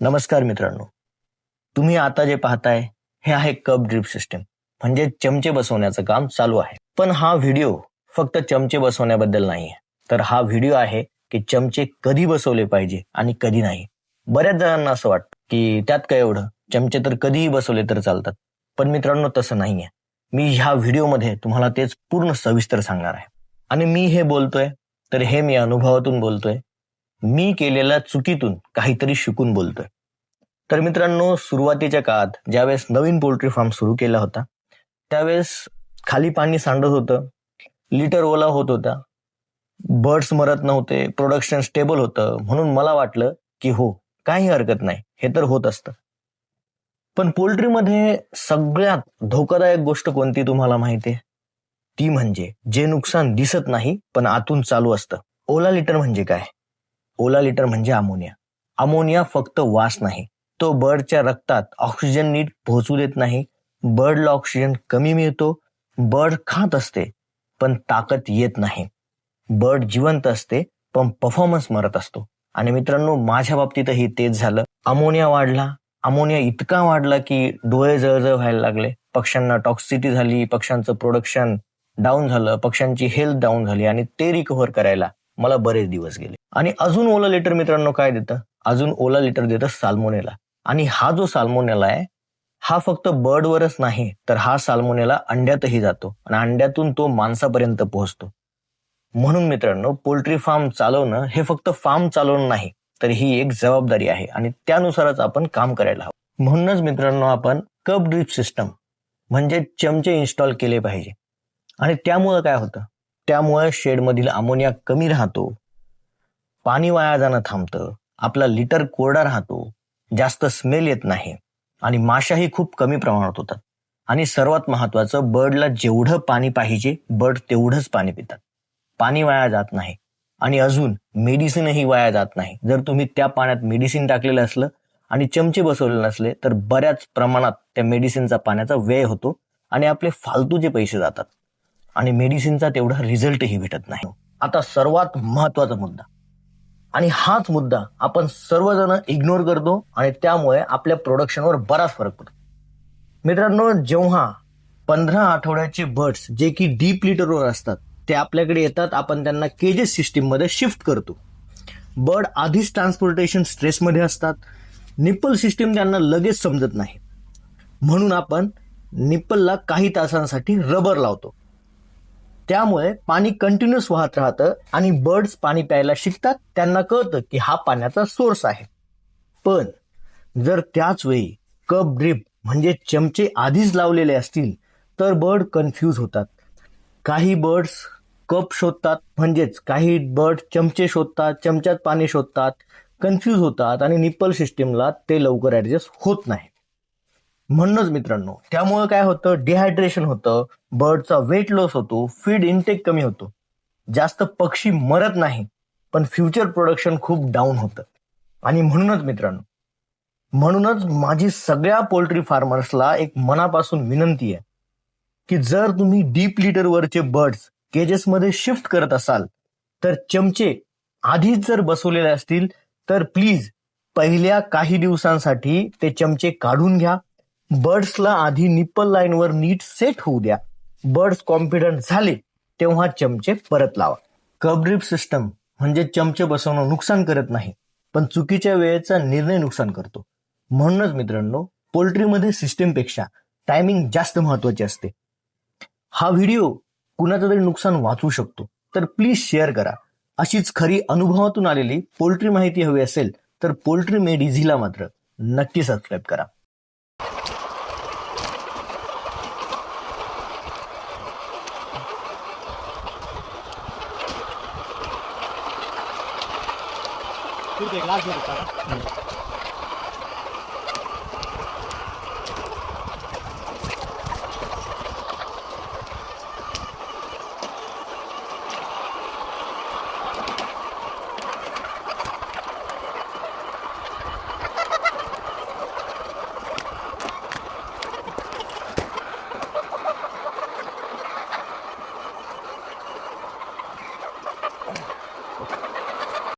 नमस्कार मित्रांनो. तुम्ही आता जे पाहताय हे आहे कप ड्रिप सिस्टम. म्हणजे चमचे बसवण्याचं काम चालू आहे. पण हा व्हिडिओ फक्त चमचे बसवण्याबद्दल नाही तर हा व्हिडिओ आहे की चमचे कधी बसवले पाहिजे आणि कधी नाही. बऱ्याच जणांना असं वाटतं की त्यात काय एवढं? चमचे तर कधीही बसवले तर चालतात. पण मित्रांनो तसं नाही आहे मी ह्या व्हिडिओमध्ये तुम्हाला तेच पूर्ण सविस्तर सांगणार आहे. आणि मी हे बोलतोय तर हे मी अनुभवातून बोलतोय. मी केलेल्या चुकीतून काहीतरी शिकून बोलतोय. तर मित्रांनो सुरुवातीच्या काळात ज्यावेळेस नवीन पोल्ट्री फार्म सुरू केला होता त्यावेळेस खाली पाणी सांडत होतं लिटर ओला होत होता बर्ड्स मरत नव्हते प्रोडक्शन स्टेबल होतं म्हणून मला वाटलं की हो काही हरकत नाही हे तर होत असतं. पण पोल्ट्रीमध्ये सगळ्यात धोकादायक गोष्ट कोणती तुम्हाला माहिती आहे? ती म्हणजे जे नुकसान दिसत नाही पण आतून चालू असतं. ओला लिटर म्हणजे काय? ओला लिटर म्हणजे अमोनिया. अमोनिया फक्त वास नाही. तो बर्डच्या रक्तात ऑक्सिजन नीट पोहोचू देत नाही. बर्डला ऑक्सिजन कमी मिळतो. बर्ड खात असते पण ताकद येत नाही. बर्ड जिवंत असते पण परफॉर्मन्स मरत असतो. आणि मित्रांनो माझ्या बाबतीतही तेच झालं. अमोनिया वाढला. अमोनिया इतका वाढला की डोळे जळजळ व्हायला लागले. पक्ष्यांना टॉक्सिटी झाली पक्ष्यांचं प्रोडक्शन डाऊन झालं पक्ष्यांची हेल्थ डाऊन झाली आणि ते रिकव्हर करायला मला बरेच दिवस गेले. आणि अजून ओला लिटर मित्रांनो काय देतं? अजून ओला लिटर देतं साल्मोनेला. आणि हा जो साल्मोनेला आहे हा फक्त बर्डवरच नाही तर हा साल्मोनेला अंड्यातही जातो. आणि अंड्यातून तो माणसापर्यंत पोहोचतो. म्हणून मित्रांनो पोल्ट्री फार्म चालवणं हे फक्त फार्म चालवणं नाही तर ही एक जबाबदारी आहे. आणि त्यानुसारच आपण काम करायला हवं. म्हणूनच मित्रांनो आपण कप ड्रिप सिस्टम म्हणजे चमचे इन्स्टॉल केले पाहिजे. आणि त्यामुळं काय होतं? त्यामुळे शेडमधील अमोनिया कमी राहतो. पाणी वाया जाणं थांबतं. आपला लिटर कोरडा राहतो. जास्त स्मेल येत नाही. आणि माशाही खूप कमी प्रमाणात होतात. आणि सर्वात महत्वाचं बर्डला जेवढं पाणी पाहिजे बर्ड तेवढंच पाणी पितात. पाणी वाया जात नाही. आणि अजून मेडिसिनही वाया जात नाही. जर तुम्ही त्या पाण्यात मेडिसिन टाकलेलं असलं आणि चमचे बसवले नसले तर बऱ्याच प्रमाणात त्या मेडिसिनचा पाण्याचा व्यय होतो आणि आपले फालतूचे पैसे जातात. आणि मेडिसिनचा तेवढा रिझल्टही भेटत नाही. आता सर्वात महत्त्वाचा मुद्दा. आणि हाच मुद्दा आपण सर्वजण इग्नोर करतो आणि त्यामुळे आपल्या प्रोडक्शनवर बराच फरक पडतो. मित्रांनो जेव्हा पंधरा आठवड्याचे बर्ड्स जे की डीप लिटरवर असतात ते आपल्याकडे येतात आपण त्यांना केजेस सिस्टीममध्ये शिफ्ट करतो. बर्ड आधीच ट्रान्सपोर्टेशन स्ट्रेसमध्ये असतात. निप्पल सिस्टीम त्यांना लगेच समजत नाही. म्हणून आपण निप्पलला काही तासांसाठी रबर लावतो. त्यामुळे पाणी कंटिन्युअस वाहत राहतं आणि बर्ड्स पाणी प्यायला शिकतात. त्यांना कळतं की हा पाण्याचा सोर्स आहे. पण जर त्याच वेळी कप ड्रिप म्हणजे चमचे आधीच लावलेले असतील तर बर्ड कन्फ्यूज होतात. काही बर्ड्स कप शोधतात म्हणजेच काही बर्ड चमचे शोधतात चमच्यात पाणी शोधतात कन्फ्यूज होतात आणि निप्पल सिस्टीमला ते लवकर ॲडजस्ट होत नाही म्हणूनच मित्रांनो त्यामुळे काय होतं? डिहायड्रेशन होतं बर्डचा वेट लॉस होतो फीड इनटेक कमी होतो. जास्त पक्षी मरत नाही पण फ्युचर प्रोडक्शन खूप डाऊन होतं. आणि म्हणूनच मित्रांनो म्हणूनच माझी सगळ्या पोल्ट्री फार्मर्सला एक मनापासून विनंती आहे की जर तुम्ही डीप लिटरवरचे बर्ड्स केजेसमध्ये शिफ्ट करत असाल तर चमचे आधीच जर बसवलेले असतील तर प्लीज पहिल्या काही दिवसांसाठी ते चमचे काढून घ्या. बर्ड्सला आधी निप्पल लाईनवर नीट सेट होऊ द्या. बर्ड्स कॉन्फिडंट झाले तेव्हा चमचे परत लावा. कबड्रिप सिस्टम म्हणजे चमचे बसवणं नुकसान करत नाही पण चुकीच्या वेळेचा निर्णय नुकसान करतो. म्हणूनच मित्रांनो पोल्ट्रीमध्ये सिस्टीमपेक्षा टायमिंग जास्त महत्वाची असते. हा व्हिडिओ कुणाचं तरी नुकसान वाचू शकतो तर प्लीज शेअर करा. अशीच खरी अनुभवातून आलेली पोल्ट्री माहिती हवी असेल तर पोल्ट्री मेड इझीला मात्र नक्की सबस्क्राईब करा. திருப்பி கிளாஸ் எடுத்தாங்க